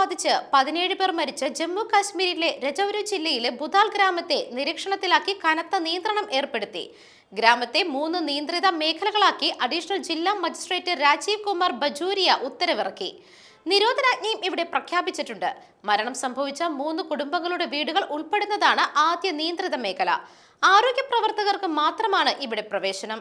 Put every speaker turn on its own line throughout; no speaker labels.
ബാധിച്ച് പതിനേഴ് പേർ മരിച്ച ജമ്മു കാശ്മീരിലെ രജൌരി ജില്ലയിലെ ബുദാൽ ഗ്രാമത്തെ നിരീക്ഷണത്തിലാക്കി കനത്ത നിയന്ത്രണം ഏർപ്പെടുത്തി ഗ്രാമത്തെ മൂന്ന് നിയന്ത്രിത മേഖലകളാക്കി അഡീഷണൽ ജില്ലാ മജിസ്ട്രേറ്റ് രാജീവ് കുമാർ ബജൂരിയ ഉത്തരവിറക്കി നിരോധനാജ്ഞയും ഇവിടെ പ്രഖ്യാപിച്ചിട്ടുണ്ട് മരണം സംഭവിച്ച മൂന്ന് കുടുംബങ്ങളുടെ വീടുകൾ ഉൾപ്പെടുന്നതാണ് ആദ്യ നിയന്ത്രിത മേഖല ആരോഗ്യ പ്രവർത്തകർക്ക് മാത്രമാണ് ഇവിടെ പ്രവേശനം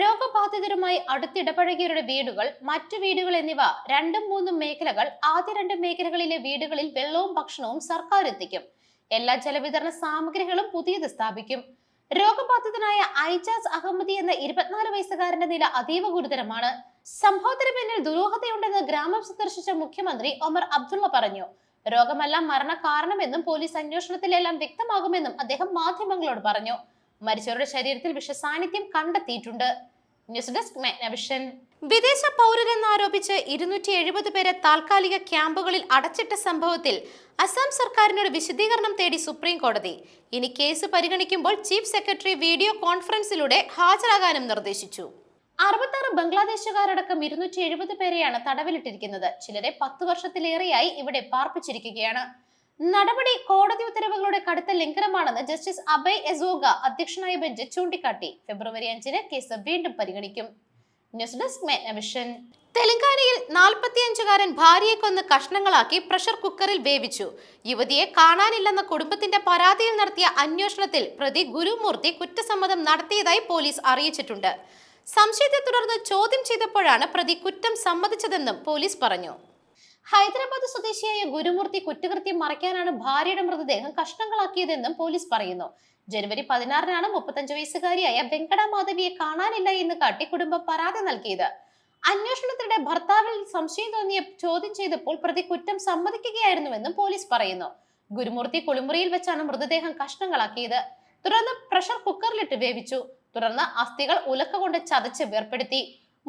രോഗബാധിതരുമായി അടുത്തിടപഴകിയവരുടെ വീടുകൾ മറ്റു വീടുകൾ എന്നിവ രണ്ടും മൂന്നും മേഖലകൾ ആദ്യ രണ്ട് മേഖലകളിലെ വീടുകളിൽ വെള്ളവും ഭക്ഷണവും സർക്കാർ എത്തിക്കും എല്ലാ ജലവിതരണ സാമഗ്രികളും പുതിയത് സ്ഥാപിക്കും രോഗബാധിതനായ ഐജാസ് അഹമ്മദി എന്ന ഇരുപത്തിനാല് വയസ്സുകാരന്റെ നില അതീവ ഗുരുതരമാണ് സംഭവത്തിന് പിന്നിൽ ദുരൂഹതയുണ്ടെന്ന് ഗ്രാമം സന്ദർശിച്ച മുഖ്യമന്ത്രി ഒമർ അബ്ദുള്ള പറഞ്ഞു രോഗമല്ല മരണകാരണമെന്നും പോലീസ് അന്വേഷണത്തിലെല്ലാം വ്യക്തമാകുമെന്നും അദ്ദേഹം മാധ്യമങ്ങളോട് പറഞ്ഞു മരിച്ചവരുടെ ശരീരത്തിൽ സാന്നിധ്യം കണ്ടെത്തിയിട്ടുണ്ട് ന്യൂസ് ഡെസ്ക് മെഗ്നവിഷൻ വിദേശ പൗരരെന്നാരോപിച്ച് ഇരുന്നൂറ്റി എഴുപത് പേരെ താൽക്കാലിക ക്യാമ്പുകളിൽ അടച്ചിട്ട സംഭവത്തിൽ അസം സർക്കാരിനോട് വിശദീകരണം തേടി സുപ്രീം കോടതി ഇനി കേസ് പരിഗണിക്കുമ്പോൾ ചീഫ് സെക്രട്ടറി വീഡിയോ കോൺഫറൻസിലൂടെ ഹാജരാകാനും നിർദ്ദേശിച്ചു ആറ് ബംഗ്ലാദേശുകാരടക്കം ഇരുന്നൂറ്റി എഴുപത് പേരെയാണ് തടവിലിട്ടിരിക്കുന്നത് ചിലരെ പത്തു വർഷത്തിലേറെയായി ഇവിടെ പാർപ്പിച്ചിരിക്കുകയാണ് നടപടി കോടതി ഉത്തരവുകളുടെ കടുത്ത ലംഘനമാണെന്ന് ജസ്റ്റിസ് അഭയ് എസോഗ അധ്യക്ഷനായ ബെഞ്ച് ചൂണ്ടിക്കാട്ടി ഫെബ്രുവരി അഞ്ചിന് കേസ് വീണ്ടും പരിഗണിക്കും ന്യൂസ് ഡെസ്ക് മേനവിഷൻ തെലങ്കാനയിൽ നാൽപ്പത്തിയഞ്ചുകാരൻ ഭാര്യയെ കൊന്ന് കഷ്ണങ്ങളാക്കി പ്രഷർ കുക്കറിൽ വേവിച്ചു യുവതിയെ കാണാനില്ലെന്ന കുടുംബത്തിന്റെ പരാതിയിൽ നടത്തിയ അന്വേഷണത്തിൽ പ്രതി ഗുരുമൂർത്തി കുറ്റസമ്മതം നടത്തിയതായി പോലീസ് അറിയിച്ചിട്ടുണ്ട് സംശയത്തെ തുടർന്ന് ചോദ്യം ചെയ്തപ്പോഴാണ് പ്രതി കുറ്റം സമ്മതിച്ചതെന്നും പോലീസ് പറഞ്ഞു ഹൈദരാബാദ് തിരുവനന്തപുരത്ത് സ്വദേശിയായ ഗുരുമൂർത്തി കുറ്റകൃത്യം മറയ്ക്കാനാണ് ഭാര്യയുടെ മൃതദേഹം കഷ്ണങ്ങളാക്കിയതെന്നും പോലീസ് പറയുന്നു ജനുവരി പതിനാറിനാണ് മുപ്പത്തഞ്ച് വയസ്സുകാരിയായ വെങ്കട മാധവിയെ കാണാനില്ല എന്ന് കാട്ടി കുടുംബം പരാതി നൽകിയത് അന്വേഷണത്തിനിടെ ഭർത്താവിൽ സംശയം തോന്നിയ ചോദ്യം ചെയ്തപ്പോൾ പ്രതി കുറ്റം സമ്മതിക്കുകയായിരുന്നുവെന്നും പോലീസ് പറയുന്നു ഗുരുമൂർത്തി കുളിമുറിയിൽ വെച്ചാണ് മൃതദേഹം കഷ്ണങ്ങളാക്കിയത് തുടർന്ന് പ്രഷർ കുക്കറിലിട്ട് വേവിച്ചു തുടർന്ന് അസ്ഥികൾ ഉലക്ക കൊണ്ട് ചതച്ച് വേർപ്പെടുത്തി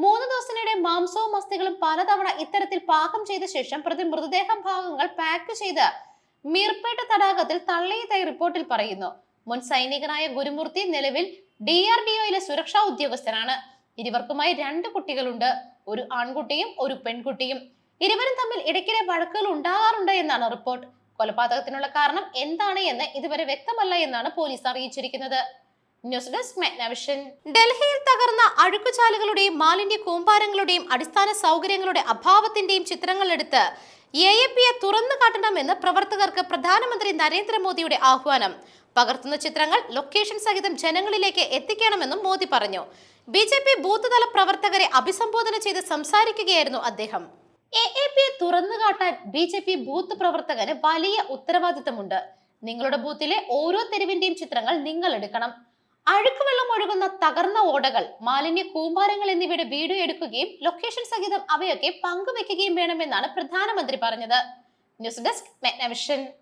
മൂന്ന് ദിവസത്തിനിടെ മാംസവും മസ്തികളും പലതവണ ഇത്തരത്തിൽ പാകം ചെയ്ത ശേഷം പ്രതി മൃതദേഹം ഭാഗങ്ങൾ പാക്ക് ചെയ്ത് മീർപേട്ട തടാകത്തിൽ തള്ളിയതായി റിപ്പോർട്ടിൽ പറയുന്നു മുൻ സൈനികനായ ഗുരുമൂർത്തി നിലവിൽ ഡി ആർ ഡി ഒയിലെ സുരക്ഷാ ഉദ്യോഗസ്ഥനാണ് ഇരുവർക്കുമായി രണ്ട് കുട്ടികളുണ്ട് ഒരു ആൺകുട്ടിയും ഒരു പെൺകുട്ടിയും ഇരുവരും തമ്മിൽ ഇടയ്ക്കിടെ വഴക്കുകൾ ഉണ്ടാകാറുണ്ട് എന്നാണ് റിപ്പോർട്ട് കൊലപാതകത്തിനുള്ള കാരണം എന്താണ് എന്ന് ഇതുവരെ വ്യക്തമല്ല എന്നാണ് പോലീസ് അറിയിച്ചിരിക്കുന്നത് ന്യൂസ് ഡെസ്ക് മെഗ്നവിഷൻ ഡൽഹിയിൽ തകർന്ന അഴുക്കുചാലുകളുടെയും മാലിന്യ കൂമ്പാരങ്ങളുടെയും അടിസ്ഥാന സൗകര്യങ്ങളുടെ അഭാവത്തിന്റെയും ചിത്രങ്ങളെടുത്ത് എ എ പിയെ തുറന്നു കാട്ടണമെന്ന് പ്രവർത്തകർക്ക് പ്രധാനമന്ത്രി നരേന്ദ്രമോദിയുടെ ആഹ്വാനം പകർത്തുന്ന ചിത്രങ്ങൾ ലൊക്കേഷൻ സഹിതം ജനങ്ങളിലേക്ക് എത്തിക്കണമെന്നും മോദി പറഞ്ഞു ബി ജെ പി ബൂത്ത്തല പ്രവർത്തകരെ അഭിസംബോധന ചെയ്ത് സംസാരിക്കുകയായിരുന്നു അദ്ദേഹം എ എ പിയെ തുറന്നു കാട്ടാൻ ബി ജെ പി ബൂത്ത് പ്രവർത്തകന് വലിയ ഉത്തരവാദിത്തമുണ്ട് നിങ്ങളുടെ ബൂത്തിലെ ഓരോ തെരുവിന്റെയും ചിത്രങ്ങൾ നിങ്ങൾ എടുക്കണം വെള്ളം ഒഴുകുന്ന തകർന്ന ഓടകൾ മാലിന്യ കൂമ്പാരങ്ങൾ എന്നിവയുടെ വീഡിയോ എടുക്കുകയും ലൊക്കേഷൻ സഹിതം അവയൊക്കെ പങ്കുവെക്കുകയും വേണമെന്നാണ് പ്രധാനമന്ത്രി പറഞ്ഞത് ന്യൂസ് ഡെസ്ക് മെഗ്നവിഷൻ